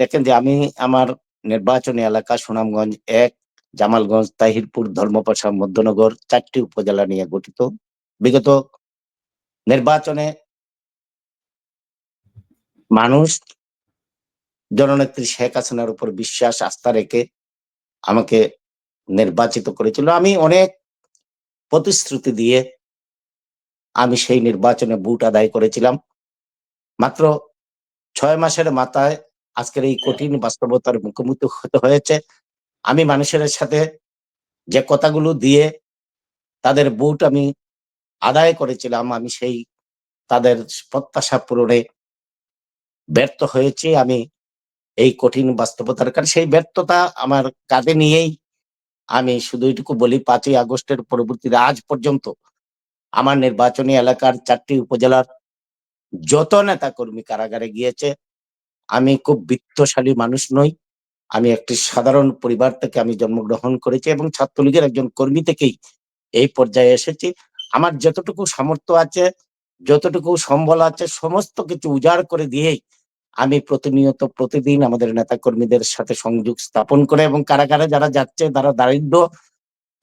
দেখেন যে আমি আমার নির্বাচনী এলাকা সুনামগঞ্জ এক, জামালগঞ্জ, তাহিরপুর, ধর্মপাশা, মধ্যনগর চারটি উপজেলা নিয়ে গঠিত। বিগত নির্বাচনে মানুষ, জননেত্রী শেখ হাসিনার উপর বিশ্বাস, আস্থা রেখে আমাকে নির্বাচিত করেছিল। আমি অনেক প্রতিশ্রুতি দিয়ে আমি সেই নির্বাচনে বুট আদায় করেছিলাম। মাত্র ছয় মাসের মাথায় আজকের এই কঠিন বাস্তবতার মুখোমুখি হতে হয়েছে। আমি মানুষের সাথে যে কথাগুলো দিয়ে তাদের বুট আমি আদায় করেছিলাম আমি সেই তাদের প্রত্যাশা পূরণে ব্যর্থ হয়েছি। আমি এই কঠিন বাস্তবতার কারণে সেই ব্যর্থতা আমার কাঁধে নিয়েই আমি শুধু এটুকু বলি পাঁচই আগস্টের পরবর্তীতে আজ পর্যন্ত আমার নির্বাচনী এলাকার চারটি উপজেলার যত নেতা কর্মী কারাগারে গিয়েছে আমি খুব বিত্তশালী মানুষ নই। আমি একটি সাধারণ পরিবার থেকে আমি জন্মগ্রহণ করেছি এবং ছাত্রলীগের একজন কর্মী থেকেই এই পর্যায়ে এসেছি। আমার যতটুকু সামর্থ্য আছে, যতটুকু সম্বল আছে, সমস্ত কিছু উজাড় করে দিয়েই আমি প্রতিনিয়ত প্রতিদিন আমাদের নেতা কর্মীদের সাথে সংযোগ স্থাপন করে এবং কারাগারে যারা যাচ্ছে তারা দারিদ্র,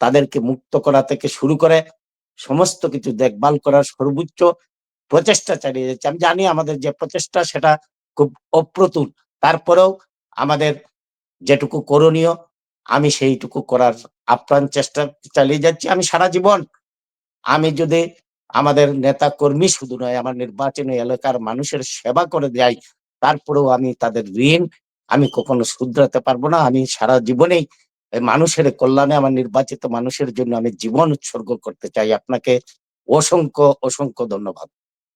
তাদেরকে মুক্ত করা থেকে শুরু করে সমস্ত কিছু দেখভাল করার সর্বোচ্চ প্রচেষ্টা চালিয়ে যাচ্ছে। আমি জানি আমাদের যে প্রচেষ্টা, সেটা খুব অপ্রতুল। তারপরেও আমাদের যেটুকু করণীয়, আমি সেইটুকু করার আপ্রাণ চেষ্টা চালিয়ে যাচ্ছি। আমি সারা জীবন, আমি যদি আমাদের নেতা কর্মী শুধু নয়, আমার নির্বাচনী এলাকার মানুষের সেবা করে যাই, তারপরেও আমি তাদের ঋণ, আমি কখনো শুধরাতে পারব না। আমি সারা জীবনেই মানুষের কল্যাণে, আমার নির্বাচিত মানুষের জন্য আমি জীবন উৎসর্গ করতে চাই। আপনাকে অসংখ্য অসংখ্য ধন্যবাদ।